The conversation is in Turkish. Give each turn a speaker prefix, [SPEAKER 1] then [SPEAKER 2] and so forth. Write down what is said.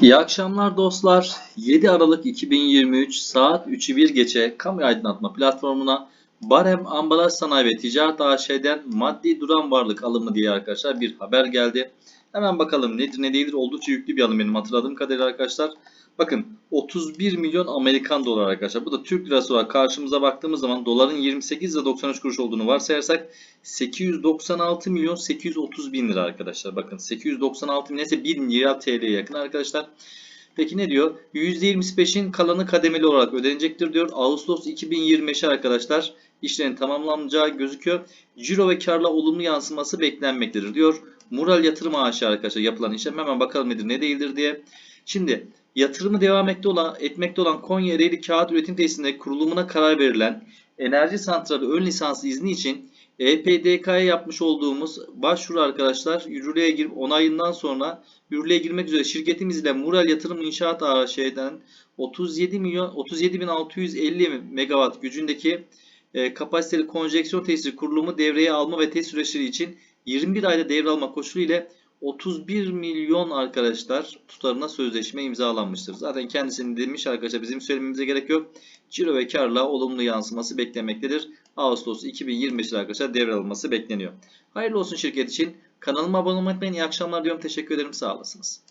[SPEAKER 1] İyi akşamlar dostlar. 7 Aralık 2023 saat 3'ü 1 geçe kamu aydınlatma platformuna Barem Ambalaj Sanayi ve Ticaret AŞ'den maddi duran varlık alımı diye arkadaşlar bir haber geldi. Hemen bakalım nedir ne değildir oldukça yüklü bir alım benim hatırladığım kadarıyla arkadaşlar. Bakın 31 milyon Amerikan dolar arkadaşlar. Bu da Türk lirası olarak karşımıza baktığımız zaman doların 28 lira 93 kuruş olduğunu varsayarsak 896 milyon 830 bin lira arkadaşlar. Bakın 896 milyon ise 1 milyar TL'ye yakın arkadaşlar. Peki ne diyor? %25'in kalanı kademeli olarak ödenecektir diyor. Ağustos 2025'e arkadaşlar işlerin tamamlanacağı gözüküyor. Ciro ve karla olumlu yansıması beklenmektedir diyor. Mural yatırım ağaçı arkadaşlar yapılan işlem hemen bakalım nedir ne değildir diye. Şimdi yatırımı devam etmekte olan, etmekte olan Konya Ereğli Kağıt Üretim Tesisinde kurulumuna karar verilen enerji santrali ön lisans izni için EPDK'ya yapmış olduğumuz başvuru arkadaşlar yürürlüğe girip onayından sonra yürürlüğe girmek üzere şirketimiz ile Mural Yatırım İnşaat AŞ'den 37 milyon 37.650 megawatt gücündeki e, kapasiteli konjeksiyon tesisi kurulumu devreye alma ve test süreçleri için 21 ayda devralma koşulu ile 31 milyon arkadaşlar tutarına sözleşme imzalanmıştır. Zaten kendisini demiş arkadaşlar bizim söylememize gerek yok. Ciro ve karla olumlu yansıması beklemektedir. Ağustos 2025'te arkadaşlar devralınması bekleniyor. Hayırlı olsun şirket için. Kanalıma abone olmayı unutmayın. İyi akşamlar diyorum. Teşekkür ederim. Sağ olasınız.